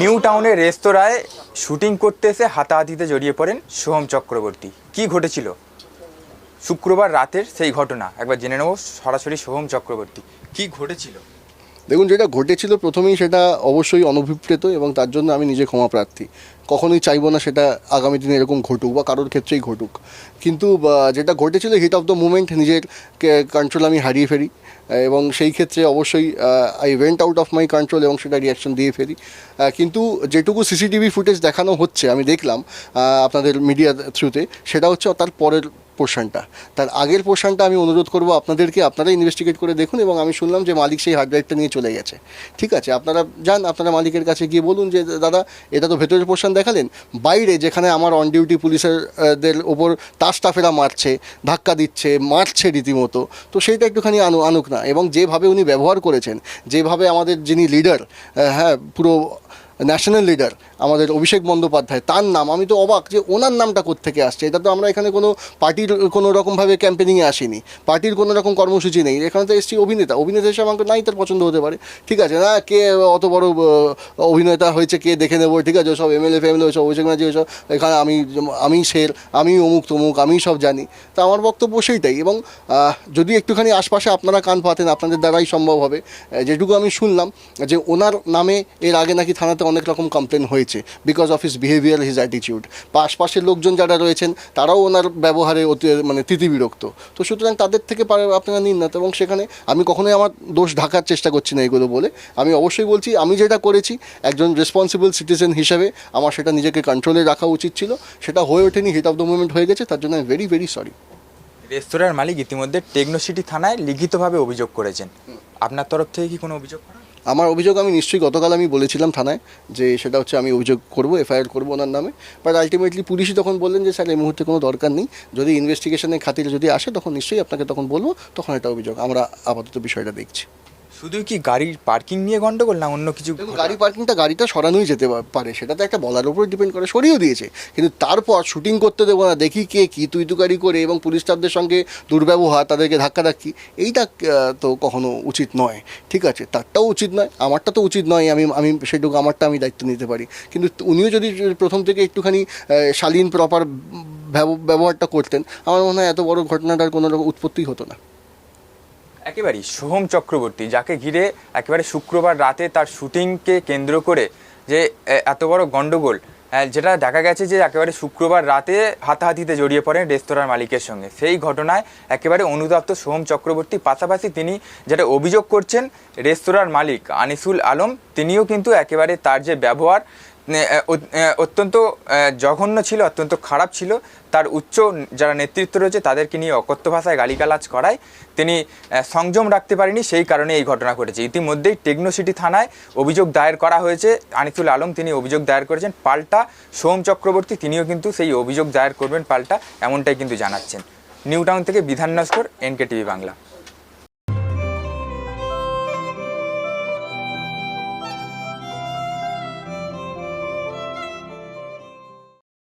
New টাউনের রেস্তোরাঁয় shooting করতে এসে হাতাহাতিতে জড়িয়ে পড়েন সোহম চক্রবর্তী। কি ঘটেছিল? শুক্রবার রাতের সেই ঘটনা। একবার জেনে নেব সরাসরি সোহম চক্রবর্তী। কি ঘটেছিল? দেখুন, যেটা ঘটেছিল প্রথমেই সেটা অবশ্যই অনভিপ্রেত এবং তার জন্য আমি নিজে ক্ষমা প্রার্থী। কখনোই চাইব না সেটা আগামী দিনে এরকম ঘটুক বা কারোর ক্ষেত্রেই ঘটুক। কিন্তু যেটা ঘটেছিল হিট অফ দ্য মুমেন্ট নিজের কন্ট্রোল আমি হারিয়ে ফেলি। এবং সেই ক্ষেত্রে অবশ্যই I went out of my control এবং সেটা রিয়াকশন দিয়ে ফেলি। কিন্তু যেটুকু সিসিটিভি ফুটেজ দেখানো হচ্ছে, আমি দেখলাম আপনাদের মিডিয়া থ্রুতে সেটা হচ্ছে তার পরের পোর্শনটা তার আগের পোর্শনটা আমি অনুরোধ করব আপনাদেরকে আপনারা ইনভেস্টিগেট করে দেখুন এবং আমি শুনলাম যে মালিক সেই হার্ড ড্রাইভটা নিয়ে চলে গেছে। ঠিক আছে, আপনারা যান, আপনারা মালিকের কাছে গিয়ে বলুন যে, দাদা, এটা তো ভেতরের পোর্শন দেখালেন। বাইরে যেখানে আমার অন ডিউটি পুলিশের দের ওপর তার স্টাফেরা মারছে, ধাক্কা দিচ্ছে, মারছে রীতিমতো, তো সেইটা একটুখানি আনু, আনুক না। এবং যেভাবে উনি ব্যবহার করেছেন, যেভাবে আমাদের যিনি লিডার হ্যাঁ পুরো ন্যাশনাল লিডার আমাদের অভিষেক বন্দ্যোপাধ্যায়, তার নাম, আমি তো অবাক যে ওনার নামটা কোত্থেকে আসছে। এটা তো আমরা এখানে কোনো পার্টির কোনো রকমভাবে ক্যাম্পেনিংয়ে আসিনি। পার্টির কোনো রকম কর্মসূচি নেই। এখানে তো এসছি অভিনেতা। অভিনেতা হিসেবে আমাকে নাই তার পছন্দ হতে পারে। ঠিক আছে, না, কে অত বড় অভিনেতা হয়েছে, কে দেখে নেব? ঠিক আছে, সব এমএলএ, ফেমএলএ সব অভিষেক ব্যানার্জি সব এখানে আমি আমি শের আমি অমুক তমুক, আমি সব জানি। তা আমার বক্তব্য সেইটাই। এবং যদি একটুখানি আশপাশে আপনারা কান পাতেন আপনাদের দ্বারাই সম্ভব হবে। যেটুকু আমি শুনলাম, যে ওনার নামে এর আগে নাকি থানাতে অনেক রকম কমপ্লেন হয়েছে because of his behaviour his attitude আশপাশের লোকজন যারা রয়েছেন, তারাও ওনার ব্যবহারে অতি মানে তিতিবিরক্ত তো সুতরাং তাদের থেকে আপনারা নিন না। এবং সেখানে আমি কখনোই আমার দোষ ঢাকার চেষ্টা করছি না এগুলো বলে। আমি অবশ্যই বলছি, আমি যেটা করেছি, একজন রেসপন্সিবল সিটিজেন হিসেবে আমার সেটা নিজেকে কন্ট্রোলে রাখা উচিত ছিল। সেটা হয়ে ওঠেনি হিট অফ দ্য মুভমেন্ট হয়ে গেছে, তার জন্য আমি ভেরি ভেরি সরি রেস্তোরাঁর মালিক ইতিমধ্যে টেকনোসিটি থানায় লিখিতভাবে অভিযোগ করেছেন। আপনার তরফ থেকে কি কোনো অভিযোগ করা? আমার অভিযোগ আমি নিশ্চয়ই গতকাল আমি বলেছিলাম থানায় যে সেটা হচ্ছে আমি অভিযোগ করব, এফআইআর করব ওনার নামে। বাট আলটিমেটলি পুলিশই তখন বললেন যে, স্যার, এই মুহূর্তে কোনো দরকার নেই। যদি ইনভেস্টিগেশনের খাতিরে যদি আসে, তখন নিশ্চয়ই আপনাকে তখন বলব। তখন এটা অভিযোগ। আমরা আপাতত বিষয়টা দেখছি। শুধু কি গাড়ির পার্কিং নিয়ে গন্ডগোল না অন্য কিছু গাড়ি পার্কিংটা গাড়িটা সরানোই যেতে পারে সেটা তো একটা বলার উপর ডিপেন্ড করে সরিয়েও দিয়েছে। কিন্তু তারপর শুটিং করতে দেবো না দেখি কে কী তুই তুকারি করে এবং পুলিশ স্টাফদের সঙ্গে দুর্ব্যবহার তাদেরকে ধাক্কাধাক্কি এইটা তো কখনো উচিত নয় ঠিক আছে? তারটাও উচিত নয় আমারটা তো উচিত নয় আমি আমি সেটুকু আমারটা আমি দায়িত্ব নিতে পারি। কিন্তু উনিও যদি প্রথম থেকে একটুখানি শালীন প্রপার ব্যবহারটা করতেন আমার মনে হয় এত বড় ঘটনাটার কোনো রকম উৎপত্তি হতো না। একেবারেই সোহম চক্রবর্তী যাকে ঘিরে একেবারে শুক্রবার রাতে তার শুটিংকে কেন্দ্র করে যে এত বড় গন্ডগোল আহ, যেটা দেখা গেছে যে একেবারে শুক্রবার রাতে হাতাহাতিতে জড়িয়ে পড়েন রেস্তোরাঁর মালিকের সঙ্গে। সেই ঘটনায় একেবারে অনুতপ্ত সোহম চক্রবর্তী পাশাপাশি তিনি যেটা অভিযোগ করছেন রেস্তোরাঁর মালিক আনিসুল আলম তিনিও কিন্তু একেবারে তার যে ব্যবহার অত্যন্ত জঘন্য ছিল, অত্যন্ত খারাপ ছিল। তার উচ্চ যারা নেতৃত্ব রয়েছে, তাদেরকে নিয়ে অকথ্য ভাষায় গালিগালাজ করায় তিনি সংযম রাখতে পারেনি, সেই কারণে এই ঘটনা ঘটেছে। ইতিমধ্যেই টেকনোসিটি থানায় অভিযোগ দায়ের করা হয়েছে। আনিসুল আলম তিনি অভিযোগ দায়ের করেছেন। পাল্টা সোম চক্রবর্তী তিনিও কিন্তু সেই অভিযোগ দায়ের করবেন পাল্টা, এমনটাই কিন্তু জানাচ্ছেন। নিউ টাউন থেকে বিধান নস্কর এনকে টিভি বাংলা।